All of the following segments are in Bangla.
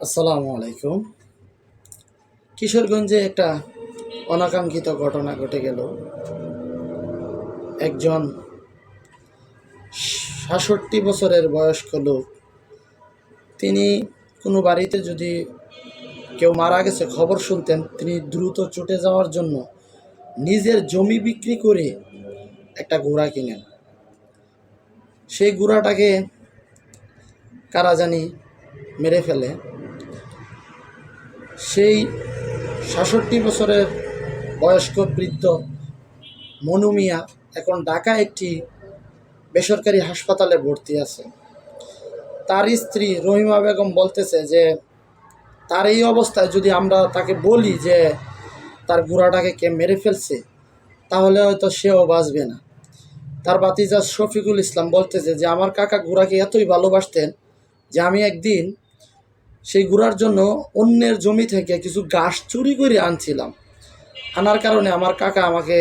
আসসালামু আলাইকুম। কিশোরগঞ্জে একটা অনাকাঙ্ক্ষিত ঘটনা ঘটে গেল। একজন সাতষট্টি বছরের বয়স্ক লোক। তিনি কোনো বাড়িতে যদি কেউ মারা গেছে, খবর শুনতেন, তিনি দ্রুত ছুটে যাওয়ার জন্য নিজের জমি বিক্রি করে একটা ঘোড়া কিনেন। সেই ঘোড়াটাকে কারা জানি মেরে ফেলে। সেই সাতষট্টি বছরের বয়স্ক বৃদ্ধ মনু মিয়া এখন ঢাকা একটি বেসরকারি হাসপাতালে ভর্তি আছে। তার স্ত্রী রহিমা বেগম বলতেছে যে, তার এই অবস্থায় যদি আমরা তাকে বলি যে তার গুড়াটাকে কে মেরে ফেলছে, তাহলে হয়তো সেও বাঁচবে না। তার বাতিজা শফিকুল ইসলাম বলতেছে যে, আমার কাকা গুড়াকে এতই ভালোবাসতেন যে আমি একদিন সেই গুড়ার জন্য অন্যের জমি থেকে কিছু ঘাস চুরি করে আনছিলাম। আনার কারণে আমার কাকা আমাকে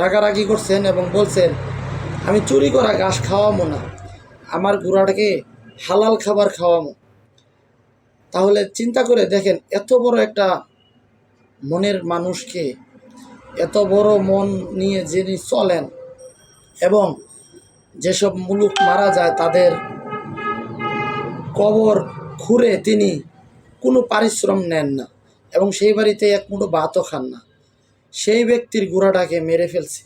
রাগারাগি করছেন এবং বলছেন, আমি চুরি করা ঘাস খাওয়াবো না, আমার গুড়াটাকে হালাল খাবার খাওয়াবো। তাহলে চিন্তা করে দেখেন, এত বড় একটা মনের মানুষকে, এত বড় মন নিয়ে যিনি চলেন এবং যেসব মুলুক মারা যায়, তাদের কবর খুঁড়ে তিনি কোনো পারিশ্রম নেন না এবং সেই বাড়িতে এক মুঠো ভাতও খান না। সেই ব্যক্তির গুড়াটাকে মেরে ফেলছে।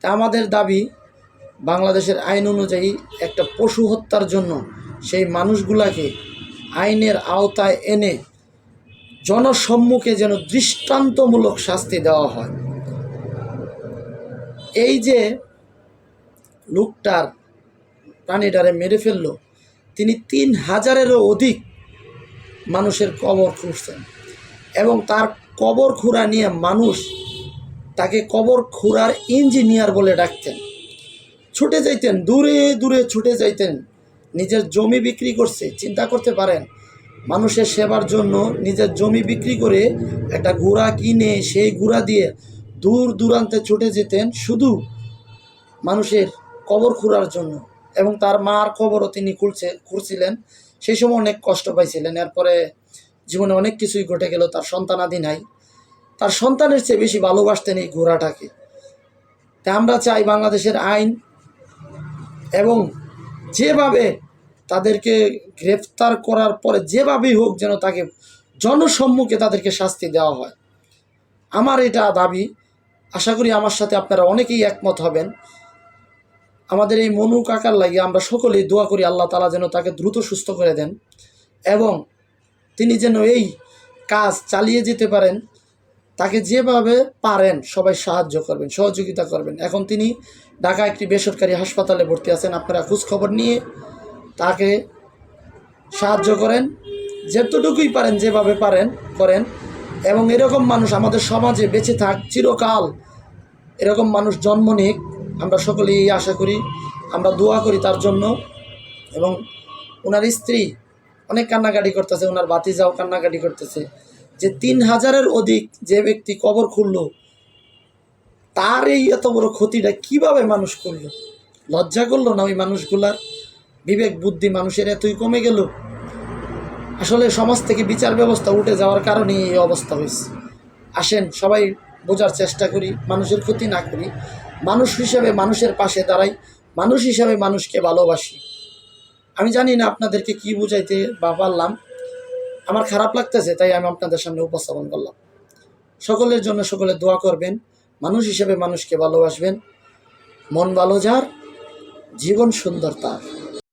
তা আমাদের দাবি, বাংলাদেশের আইন অনুযায়ী একটা পশু হত্যার জন্য সেই মানুষগুলাকে আইনের আওতায় এনে জনসম্মুখে যেন দৃষ্টান্তমূলক শাস্তি দেওয়া হয়। এই যে লোকটার প্রাণীটারে মেরে ফেলল তিনি তিন হাজারেরও অধিক মানুষের কবর খুঁড়ছেন এবং তার কবর খুঁড়া নিয়ে মানুষ তাকে কবর খুঁড়ার ইঞ্জিনিয়ার বলে ডাকতেন। ছুটে যাইতেন, দূরে দূরে ছুটে যাইতেন, নিজের জমি বিক্রি করছে, চিন্তা করতে পারেন, মানুষের সেবার জন্য নিজের জমি বিক্রি করে একটা গুড়া কিনে সেই ঘোড়া দিয়ে দূর দূরান্তে ছুটে যেতেন শুধু মানুষের কবর খুঁড়ার জন্য। এবং তার মার খবরও তিনি খুলছে, খুঁড়ছিলেন। সেই সময় অনেক কষ্ট পাইছিলেন। এরপরে জীবনে অনেক কিছুই ঘটে গেল, তার সন্তানাদি নাই। তার সন্তানের চেয়ে বেশি ভালোবাসতেন এই ঘোড়াটাকে। তা আমরা চাই বাংলাদেশের আইন এবং যেভাবে তাদেরকে গ্রেফতার করার পরে যেভাবেই হোক যেন তাকে জনসম্মুখে তাদেরকে শাস্তি দেওয়া হয়। আমার এটা দাবি। আশা করি আমার সাথে আপনারা অনেকেই একমত হবেন। আমাদের এই মনু কাকার লাগে আমরা সকলেই দোয়া করি আল্লাহ তালা যেন তাকে দ্রুত সুস্থ করে দেন এবং তিনি যেন এই কাজ চালিয়ে যেতে পারেন, তাকে যেভাবে পারেন সবাই সাহায্য করবেন, সহযোগিতা করবেন। এখন তিনি ঢাকা একটি বেসরকারি হাসপাতালে ভর্তি আছেন। আপনারা খোঁজখবর নিয়ে তাকে সাহায্য করেন, যেতটুকুই পারেন, যেভাবে পারেন, করেন। এবং এরকম মানুষ আমাদের সমাজে বেঁচে থাক, চিরকাল এরকম মানুষ জন্ম নিক। আমরা সকলেই আশা করি, আমরা দোয়া করি তার জন্য। এবং ওনার স্ত্রী অনেক কান্নাকাটি করতেছে, ওনার বাতিজাও কান্নাকাটি করতেছে। যে তিন হাজারের অধিক যে ব্যক্তি কবর খুলল, তার এই এত বড় ক্ষতিটা কীভাবে মানুষ করল? লজ্জা করল না ওই মানুষগুলার? বিবেক, বুদ্ধি মানুষের এতই কমে গেল? আসলে সমাজ থেকে বিচার ব্যবস্থা উঠে যাওয়ার কারণেই এই অবস্থা হয়েছে। আসেন, সবাই বোঝার চেষ্টা করি, মানুষের ক্ষতি না করি। মানুষ হিসাবে মানুষের পাশে দাঁড়াই, মানুষ হিসাবে মানুষকে ভালোবাসি। আমি জানি না আপনাদেরকে কি বুঝাইতে বা পারলাম। আমার খারাপ লাগতেছে, তাই আমি আপনাদের সামনে উপস্থাপন করলাম। সকলের জন্য সকলে দোয়া করবেন, মানুষ হিসেবে মানুষকে ভালোবাসবেন। মন ভালো যার, জীবন সুন্দর তার।